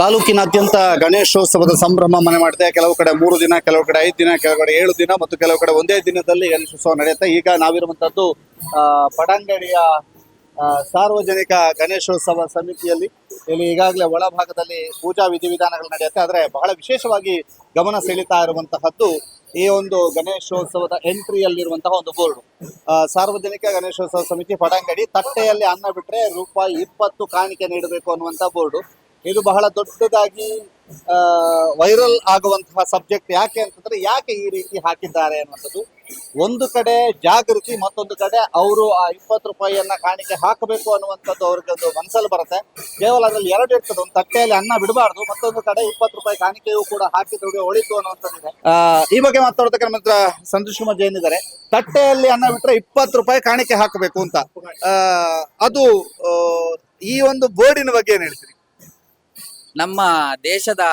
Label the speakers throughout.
Speaker 1: ತಾಲೂಕಿನಾದ್ಯಂತ ಗಣೇಶೋತ್ಸವದ ಸಂಭ್ರಮ ಮನೆ ಮಾಡಿದೆ. ಕೆಲವು ಕಡೆ ಮೂರು ದಿನ, ಕೆಲವು ಕಡೆ ಐದು ದಿನ, ಕೆಲವು ಕಡೆ ಏಳು ದಿನ ಮತ್ತು ಕೆಲವು ಕಡೆ ಒಂದೇ ದಿನದಲ್ಲಿ ಗಣೇಶೋತ್ಸವ ನಡೆಯುತ್ತೆ. ಈಗ ನಾವಿರುವಂತದ್ದು ಪಡಂಗಡಿಯ ಸಾರ್ವಜನಿಕ ಗಣೇಶೋತ್ಸವ ಸಮಿತಿಯಲ್ಲಿ. ಇಲ್ಲಿ ಈಗಾಗಲೇ ಒಳಭಾಗದಲ್ಲಿ ಪೂಜಾ ವಿಧಿವಿಧಾನಗಳು ನಡೆಯುತ್ತೆ. ಆದರೆ ಬಹಳ ವಿಶೇಷವಾಗಿ ಗಮನ ಸೆಳೀತಾ ಇರುವಂತಹದ್ದು ಈ ಒಂದು ಗಣೇಶೋತ್ಸವದ ಎಂಟ್ರಿಯಲ್ಲಿರುವಂತಹ ಒಂದು ಬೋರ್ಡ್. ಸಾರ್ವಜನಿಕ ಗಣೇಶೋತ್ಸವ ಸಮಿತಿ ಪಡಂಗಡಿ ತಟ್ಟೆಯಲ್ಲಿ ಅನ್ನ ಬಿಟ್ರೆ ರೂಪಾಯಿ ಇಪ್ಪತ್ತು ಕಾಣಿಕೆ ನೀಡಬೇಕು ಅನ್ನುವಂತ ಬೋರ್ಡು. ಇದು ಬಹಳ ದೊಡ್ಡದಾಗಿ ವೈರಲ್ ಆಗುವಂತಹ ಸಬ್ಜೆಕ್ಟ್ ಯಾಕೆ ಅಂತಂದ್ರೆ ಯಾಕೆ ಈ ರೀತಿ ಹಾಕಿದ್ದಾರೆ ಅನ್ನುವಂಥದ್ದು. ಒಂದು ಕಡೆ ಜಾಗೃತಿ, ಮತ್ತೊಂದು ಕಡೆ ಅವರು ಆ ಇಪ್ಪತ್ತು ರೂಪಾಯಿಯನ್ನ ಕಾಣಿಕೆ ಹಾಕಬೇಕು ಅನ್ನುವಂಥದ್ದು ಅವ್ರಿಗೆ ಒಂದು ಮನಸ್ಸಲ್ಲಿ ಬರುತ್ತೆ. ಕೇವಲ ಅದ್ರಲ್ಲಿ ಎರಡು ಇರ್ತದೆ, ಒಂದು ತಟ್ಟೆಯಲ್ಲಿ ಅನ್ನ ಬಿಡಬಾರ್ದು, ಮತ್ತೊಂದು ಕಡೆ ಇಪ್ಪತ್ತು ರೂಪಾಯಿ ಕಾಣಿಕೆಯೂ ಕೂಡ ಹಾಕಿದ್ರೆ ಒಳಿತು ಅನ್ನುವಂಥದ್ದಿದೆ ಈ ಬಗ್ಗೆ ಮಾತಾಡೋದಕ್ಕೆ ನಮ್ಮ ಹತ್ರ ಸಂತೋಷ್ ಕುಮಾರ್ ಜೈನ್ ಇದ್ದಾರೆ. ತಟ್ಟೆಯಲ್ಲಿ ಅನ್ನ ಬಿಟ್ರೆ ಇಪ್ಪತ್ತು ರೂಪಾಯಿ ಕಾಣಿಕೆ ಹಾಕಬೇಕು ಅಂತ. ಅದು ಈ ಒಂದು ಬೋರ್ಡಿನ ಬಗ್ಗೆ ಏನ್ ಹೇಳ್ತೀರಿ?
Speaker 2: ನಮ್ಮ ದೇಶದ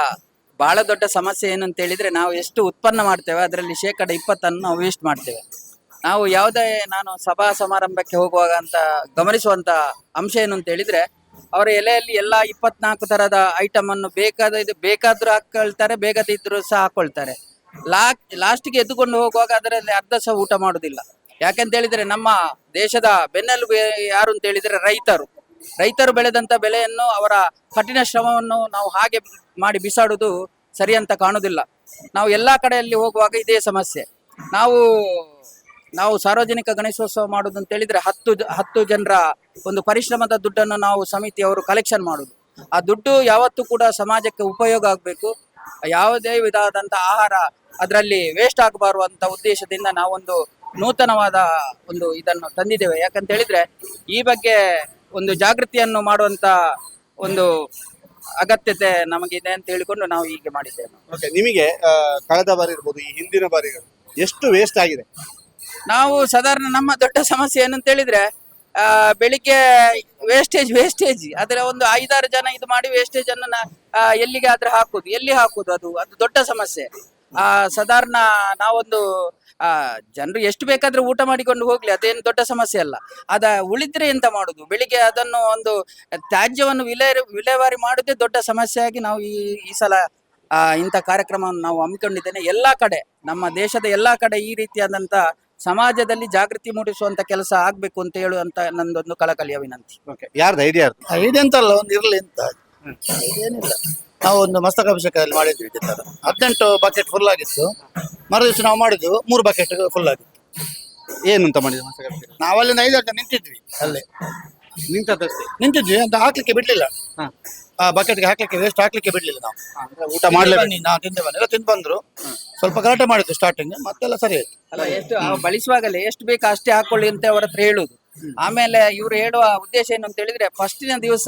Speaker 2: ಬಹಳ ದೊಡ್ಡ ಸಮಸ್ಯೆ ಏನು ಅಂತ ಹೇಳಿದ್ರೆ ನಾವು ಎಷ್ಟು ಉತ್ಪನ್ನ ಮಾಡ್ತೇವೆ, ಅದರಲ್ಲಿ ಶೇಕಡ ಇಪ್ಪತ್ತನ್ನು ನಾವು ವೇಸ್ಟ್ ಮಾಡ್ತೇವೆ. ನಾವು ಯಾವುದೇ ನಾನು ಸಭಾ ಸಮಾರಂಭಕ್ಕೆ ಹೋಗುವಾಗ ಅಂತ ಗಮನಿಸುವಂತ ಅಂಶ ಏನು ಅಂತ ಹೇಳಿದ್ರೆ, ಅವರ ಎಲೆಯಲ್ಲಿ ಎಲ್ಲ ಇಪ್ಪತ್ನಾಲ್ಕು ತರದ ಐಟಮ್ ಅನ್ನು ಬೇಕಾದ ಇದು ಬೇಕಾದ್ರೂ ಹಾಕೊಳ್ತಾರೆ ಬೇಕಾದಿದ್ರೂ ಸಹ ಹಾಕೊಳ್ತಾರೆ. ಲಾ ಲಾಸ್ಟ್ಗೆ ಎದ್ದುಕೊಂಡು ಹೋಗುವಾಗ ಅದರಲ್ಲಿ ಅರ್ಧ ಸಹ ಊಟ ಮಾಡುದಿಲ್ಲ ಯಾಕಂತ ಹೇಳಿದ್ರೆ ನಮ್ಮ ದೇಶದ ಬೆನ್ನೆಲುಬು ಯಾರು ಅಂತ ಹೇಳಿದ್ರೆ ರೈತರು. ರೈತರು ಬೆಳೆದಂತ ಬೆಳೆಯನ್ನು ಅವರ ಕಠಿಣ ಶ್ರಮವನ್ನು ನಾವು ಹಾಗೆ ಮಾಡಿ ಬಿಸಾಡುವುದು ಸರಿ ಅಂತ ಕಾಣುವುದಿಲ್ಲ. ನಾವು ಎಲ್ಲಾ ಕಡೆಯಲ್ಲಿ ಹೋಗುವಾಗ ಇದೇ ಸಮಸ್ಯೆ. ನಾವು ನಾವು ಸಾರ್ವಜನಿಕ ಗಣೇಶೋತ್ಸವ ಮಾಡುದು ಅಂತ ಹೇಳಿದ್ರೆ ಹತ್ತು ಹತ್ತು ಜನರ ಒಂದು ಪರಿಶ್ರಮದ ದುಡ್ಡನ್ನು ನಾವು ಸಮಿತಿ ಅವರು ಕಲೆಕ್ಷನ್ ಮಾಡುದು ಆ ದುಡ್ಡು ಯಾವತ್ತೂ ಕೂಡ ಸಮಾಜಕ್ಕೆ ಉಪಯೋಗ ಆಗಬೇಕು. ಯಾವುದೇ ವಿಧವಾದಂಥ ಆಹಾರ ಅದರಲ್ಲಿ ವೇಸ್ಟ್ ಆಗಬಾರು ಅಂತ ಉದ್ದೇಶದಿಂದ ನಾವೊಂದು ನೂತನವಾದ ಒಂದು ಇದನ್ನು ತಂದಿದ್ದೇವೆ. ಯಾಕಂತ ಹೇಳಿದ್ರೆ ಈ ಬಗ್ಗೆ ಒಂದು ಜಾಗೃತಿಯನ್ನು ಮಾಡುವಂತ ಒಂದು ಅಗತ್ಯತೆ ನಮಗಿದೆ ಅಂತ ಹೇಳಿಕೊಂಡು ನಾವು ಹೀಗೆ ಮಾಡಿದ್ದೇವೆ.
Speaker 1: ಓಕೆ ನಿಮಗೆ ಆ, ಕಳೆದ ಬಾರಿ ಇರ್ಬೋದು ಈ ಹಿಂದಿನ ಬಾರಿಗಳು ಎಷ್ಟು ವೇಸ್ಟ್ ಆಗಿದೆ?
Speaker 2: ನಾವು ಸಾಧಾರಣ ನಮ್ಮ ದೊಡ್ಡ ಸಮಸ್ಯೆ ಏನಂತ ಹೇಳಿದ್ರೆ ಆ, ಬೆಳಿಗ್ಗೆ ವೇಸ್ಟೇಜ್ ವೇಸ್ಟೇಜ್ ಅದರ ಒಂದು ಐದಾರು ಜನ ಇದು ಮಾಡಿ ವೇಸ್ಟೇಜ್ ಅನ್ನು ನಾ- ಆ, ಎಲ್ಲಿಗೆ ಆದ್ರೆ ಹಾಕುದು? ಎಲ್ಲಿ ಹಾಕುದು ಅದು? ಅದು ದೊಡ್ಡ ಸಮಸ್ಯೆ. ಆ ಸಾಧಾರಣ ನಾವೊಂದು ಆ ಜನರು ಎಷ್ಟು ಬೇಕಾದ್ರೂ ಊಟ ಮಾಡಿಕೊಂಡು ಹೋಗ್ಲಿ ಅದೇನು ದೊಡ್ಡ ಸಮಸ್ಯೆ ಅಲ್ಲ. ಅದ ಉಳಿದ್ರೆ ಎಂತ ಮಾಡುದು? ಬೆಳಿಗ್ಗೆ ಅದನ್ನು ಒಂದು ತ್ಯಾಜ್ಯವನ್ನು ವಿಲೇ ವಿಲೇವಾರಿ ಮಾಡುದೇ ದೊಡ್ಡ ಸಮಸ್ಯೆಯಾಗಿ ಆಗಿ ನಾವು ಈ ಈ ಸಲ ಆ, ಇಂಥ ಕಾರ್ಯಕ್ರಮವನ್ನು ನಾವು ಹಮ್ಮಿಕೊಂಡಿದ್ದೇನೆ. ಎಲ್ಲಾ ಕಡೆ ನಮ್ಮ ದೇಶದ ಎಲ್ಲಾ ಕಡೆ ಈ ರೀತಿಯಾದಂತ ಸಮಾಜದಲ್ಲಿ ಜಾಗೃತಿ ಮೂಡಿಸುವಂತ ಕೆಲಸ ಆಗ್ಬೇಕು ಅಂತ ಹೇಳುವಂತ ನಂದೊಂದು ಕಳಕಳಿಯ ವಿನಂತಿ.
Speaker 1: ಓಕೆ ಯಾರ್ದು? ಐಡಿಯಾ
Speaker 3: ಐಡಿಯಾ ಅಂತ ಅಲ್ಲ ಒಂದು ಇರ್ಲಿ ಅಂತ. ಏನಿಲ್ಲ. ನಾವು ಒಂದು ಮಸ್ತಕಾಭಿಷೇಕದಲ್ಲಿ ಮಾಡಿದ್ವಿ ಹದಿನೆಂಟು ಬಕೆಟ್ ಫುಲ್ ಆಗಿತ್ತು. ಮರು ದಿವಸ ನಾವು ಮಾಡಿದ್ವು ಮೂರು ಬಕೆಟ್ ಫುಲ್ ಆಗಿತ್ತು.
Speaker 1: ಏನು ಅಂತ ಮಾಡಿದ ಮಸಾಲೆ
Speaker 3: ನಾವು ಅಲ್ಲಿಂದ ಐದಾರು ಜನ ನಿಂತಿದ್ವಿ ಅಲ್ಲೇ.
Speaker 1: ನಿಂತದಷ್ಟೇ
Speaker 3: ನಿಂತಿದ್ವಿ ಅಂತ ಹಾಕ್ಲಿಕ್ಕೆ ಬಿಡ್ಲಿಲ್ಲ.
Speaker 1: ಹಾ.
Speaker 3: ಆ ಬಕೆಟ್ಗೆ ಹಾಕ್ಲಿಕ್ಕೆ ವೇಸ್ಟ್ ಹಾಕ್ಲಿಕ್ಕೆ ಬಿಡ್ಲಿಲ್ಲ ನಾವು.
Speaker 1: ಊಟ ಮಾಡ್ಲಿಲ್ಲ
Speaker 3: ಬನ್ನಿ ನಾವು ತಿಂದೆ ಬನ್ನಿ. ಎಲ್ಲ ತಿಂದು ಬಂದ್ರು. ಸ್ವಲ್ಪ ಗಲಾಟೆ ಮಾಡಿದ್ದು ಸ್ಟಾರ್ಟಿಂಗ್ ಮತ್ತೆಲ್ಲ ಸರಿ ಆಯ್ತು.
Speaker 2: ಅಲ್ಲ ಎಷ್ಟು ಆ ಬಳಸುವಾಗಲೇ ಎಷ್ಟು ಬೇಕು ಅಷ್ಟೇ ಹಾಕೊಳ್ಳಿ ಅಂತ ಅವರ ಹತ್ರ ಹೇಳುದು. ಆಮೇಲೆ ಇವ್ರು ಹೇಳುವ ಉದ್ದೇಶ ಏನು ಅಂತ ಹೇಳಿದ್ರೆ ಫಸ್ಟಿನ ದಿವಸ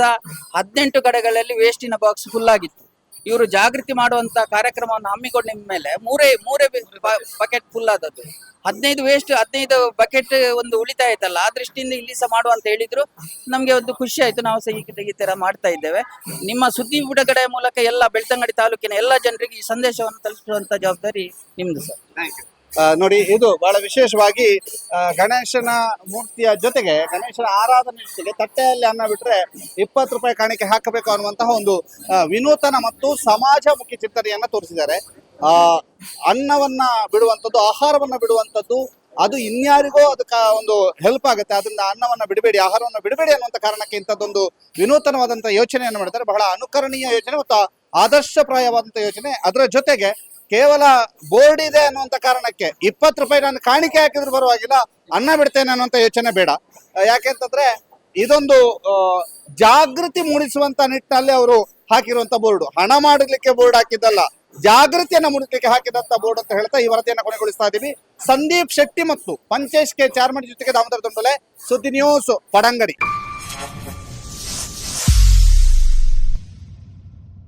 Speaker 2: ಹದಿನೆಂಟು ಕಡೆಗಳಲ್ಲಿ ವೇಸ್ಟಿನ ಬಾಕ್ಸ್ ಫುಲ್ ಆಗಿತ್ತು. ಇವರು ಜಾಗೃತಿ ಮಾಡುವಂತ ಕಾರ್ಯಕ್ರಮವನ್ನು ಹಮ್ಮಿಕೊಂಡ ಮೇಲೆ ಮೂರೇ ಮೂರೇ ಬಕೆಟ್ ಫುಲ್ ಆದದ್ದು. ಹದಿನೈದು ವೇಸ್ಟ್ ಹದಿನೈದು ಬಕೆಟ್ ಒಂದು ಉಳಿತಾಯ ಆಯ್ತಲ್ಲ ಆ ದೃಷ್ಟಿಯಿಂದ ಇಲ್ಲಿ ಸಹ ಮಾಡುವ ಅಂತ ಹೇಳಿದ್ರು. ನಮ್ಗೆ ಒಂದು ಖುಷಿ ಆಯ್ತು ನಾವು ಸಹ ಈ ತರ ಮಾಡ್ತಾ ಇದ್ದೇವೆ. ನಿಮ್ಮ ಸುದ್ದಿ ಬಿಡುಗಡೆ ಮೂಲಕ ಎಲ್ಲ ಬೆಳ್ತಂಗಡಿ ತಾಲೂಕಿನ ಎಲ್ಲ ಜನರಿಗೆ ಈ ಸಂದೇಶವನ್ನು ತಲುಪಿಸುವಂತ ಜವಾಬ್ದಾರಿ ನಿಮ್ದು ಸರ್.
Speaker 1: ಆ, ನೋಡಿ, ಇದು ಬಹಳ ವಿಶೇಷವಾಗಿ ಗಣೇಶನ ಮೂರ್ತಿಯ ಜೊತೆಗೆ, ಗಣೇಶನ ಆರಾಧನೆ ಜೊತೆಗೆ ತಟ್ಟೆಯಲ್ಲಿ ಅನ್ನ ಬಿಟ್ರೆ ಇಪ್ಪತ್ತು ರೂಪಾಯಿ ಕಾಣಿಕೆ ಹಾಕಬೇಕು ಅನ್ನುವಂತಹ ಒಂದು ವಿನೂತನ ಮತ್ತು ಸಮಾಜಮುಖಿ ಚಿಂತನೆಯನ್ನ ತೋರಿಸಿದ್ದಾರೆ. ಆ, ಅನ್ನವನ್ನ ಬಿಡುವಂಥದ್ದು, ಆಹಾರವನ್ನ ಬಿಡುವಂಥದ್ದು, ಅದು ಇನ್ಯಾರಿಗೋ ಅದಕ್ಕೆ ಒಂದು ಹೆಲ್ಪ್ ಆಗುತ್ತೆ. ಅದರಿಂದ ಅನ್ನವನ್ನ ಬಿಡಬೇಡಿ, ಆಹಾರವನ್ನ ಬಿಡಬೇಡಿ ಅನ್ನುವಂಥ ಕಾರಣಕ್ಕೆ ಇಂಥದ್ದೊಂದು ವಿನೂತನವಾದಂತಹ ಯೋಚನೆಯನ್ನು ಮಾಡಿದ್ದಾರೆ. ಬಹಳ ಅನುಕರಣೀಯ ಯೋಚನೆ ಮತ್ತು ಆದರ್ಶಪ್ರಾಯವಾದಂತಹ ಯೋಚನೆ. ಅದರ ಜೊತೆಗೆ ಕೇವಲ ಬೋರ್ಡ್ ಇದೆ ಅನ್ನುವಂತ ಕಾರಣಕ್ಕೆ ಇಪ್ಪತ್ತು ರೂಪಾಯಿ ನಾನು ಕಾಣಿಕೆ ಹಾಕಿದ್ರು ಪರವಾಗಿಲ್ಲ, ಅನ್ನ ಬಿಡ್ತೇನೆ ಅನ್ನುವಂತ ಯೋಚನೆ ಬೇಡ. ಯಾಕೆಂತಂದ್ರೆ ಇದೊಂದು ಜಾಗೃತಿ ಮೂಡಿಸುವಂತ ನಿಟ್ಟಿನಲ್ಲಿ ಅವರು ಹಾಕಿರುವಂತ ಬೋರ್ಡ್. ಹಣ ಮಾಡಲಿಕ್ಕೆ ಬೋರ್ಡ್ ಹಾಕಿದ್ದಲ್ಲ, ಜಾಗೃತಿಯನ್ನ ಮೂಡಿಸಲಿಕ್ಕೆ ಹಾಕಿದಂತ ಬೋರ್ಡ್ ಅಂತ ಹೇಳ್ತಾ ಈ ವರದಿಯನ್ನು ಕೊನೆಗೊಳಿಸ್ತಾ ಇದ್ದೀವಿ ಸಂದೀಪ್ ಶೆಟ್ಟಿ ಮತ್ತು ಪಂಚೇಶ್ ಕೆ ಚಾರ್ಮಡಿ ಜೊತೆಗೆ ದಾಮೋದರ ಸುದ್ದಿ ನ್ಯೂಸ್ ಪಡಂಗಡಿ